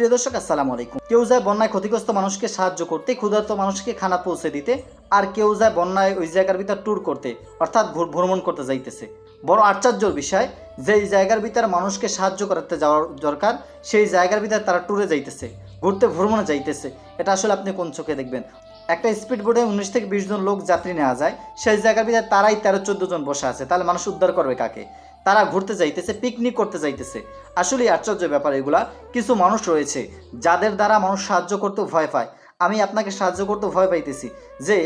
প্রিয় দর্শক, আসসালামু আলাইকুম। কেউ যায় বন্যায় ক্ষতিগ্রস্ত মানুষকে সাহায্য করতে, ক্ষুধার্ত মানুষকে খানা পৌঁছে দিতে, আর কেউ যায় বন্যায় ওই জায়গার ভিতর ট্যুর করতে, অর্থাৎ ভ্রমণ করতে যাইতেছে। বড় আশ্চর্যর বিষয়, যেই জায়গার ভিতর মানুষকে সাহায্য করতে যাওয়ার দরকার, সেই জায়গার ভিতর তারা ট্যুরে যাইতেছে, ঘুরতে, ভ্রমণে যাইতেছে। এটা আসলে আপনি কোন চোখে দেখবেন? একটা স্পিড বোটে উনিশ থেকে বিশ জন লোক যাত্রী নেওয়া যায়, সেই জায়গার ভিতরে তারাই তেরো চোদ্দ জন বসে আছে, তাহলে মানুষ উদ্ধার করবে কাকে? তারা ঘুরতে যাইতেছে পিকনিক করতে যাইতেছে। আসলে আশ্চর্য ব্যাপার এগুলা। কিছু মানুষ রয়েছে, যাদের দ্বারা মানুষ সাহায্য করতে ভয় পায়। আমি আপনাকে সাহায্য করতে ভয় পাইতেছি যে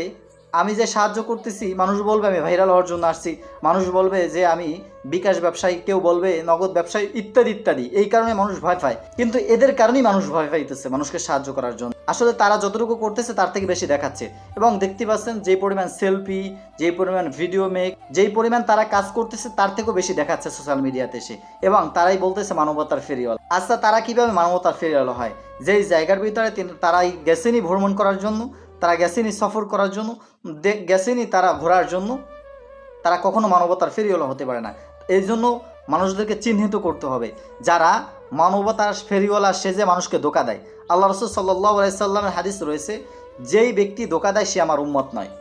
আমি যে সাহায্য করতেছি, মানুষ বলবে আমি ভাইরাল হওয়ার জন্য আসছি, মানুষ বলবে যে আমি বিকাশ ব্যবসায়ী, কেউ বলবে নগদ ব্যবসায়ী, ইত্যাদি ইত্যাদি। এই কারণে মানুষ ভয় পায়। কিন্তু এদের কারণেই মানুষ ভয় পাইতেছে মানুষকে সাহায্য করার জন্য। আসলে তারা যতটুকু করতেছে তার থেকে বেশি দেখাচ্ছে। এবং দেখতে পাচ্ছেন যে পরিমাণ সেলফি যেই পরিমাণ ভিডিও মেক যেই পরিমাণ তারা কাজ করতেছে তার থেকেও বেশি দেখাচ্ছে সোশ্যাল মিডিয়াতে এসে। এবং তারাই বলতেছে মানবতার ফেরিওয়ালা। আচ্ছা তারা কীভাবে মানবতার ফেরিওয়ালা হয়? যেই জায়গার ভিতরে তারাই গেছেনি ভ্রমণ করার জন্য তারা গেছেনি সফর করার জন্য গেছেনি তারা ঘোরার জন্য, তারা কখনো মানবতার ফেরিওয়ালা হতে পারে না। এই জন্য মানুষদেরকে চিহ্নিত করতে হবে। যারা মানবতার ফেরিওয়ালা সেজে মানুষকে ধোকা দেয়। আল্লাহ রসুল সাল্লাহ আলাইসাল্লামের হাদিস রয়েছে, যেই ব্যক্তি ধোকা দেয় সে আমার উম্মত নয়।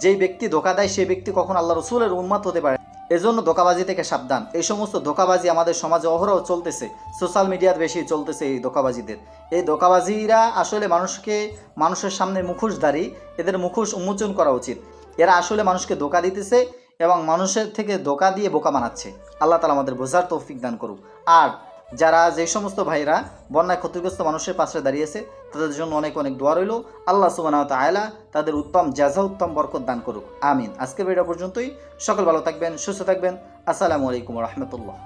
যেই ব্যক্তি ধোকা দেয় সেই ব্যক্তি কখন আল্লাহ রসুলের উম্মত হতে পারে এজন্য ধোকাবাজি থেকে সাবধান। এই সমস্ত ধোকাবাজি আমাদের সমাজে অহরহ চলতেছে। সোশ্যাল মিডিয়ার বেশি চলতেছে এই ধোকাবাজিদের। এই ধোকাবাজিরা আসলে মানুষকে, মানুষের সামনে মুখোশধারী, এদের মুখোশ উন্মোচন করা উচিত। এরা আসলে মানুষকে ধোকা দিতেছে এবং মানুষের থেকে ধোকা দিয়ে বোকা বানাচ্ছে। আল্লাহ তালা আমাদের বোঝার তৌফিক দান করুক। আর যারা যে সমস্ত ভাইরা বন্যায় ক্ষতিগ্রস্ত মানুষের পাশে দাঁড়িয়েছে, তাদের জন্য অনেক অনেক দোয়া রইল। আল্লাহ সুবাহ আয়লা তাদের উত্তম জাজা উত্তম বরকত দান করুক। আমিন। আজকের ভিডিও পর্যন্তই। সকল ভালো থাকবেন, সুস্থ থাকবেন। আসসালামু আলাইকুম রহমতুল্লাহ।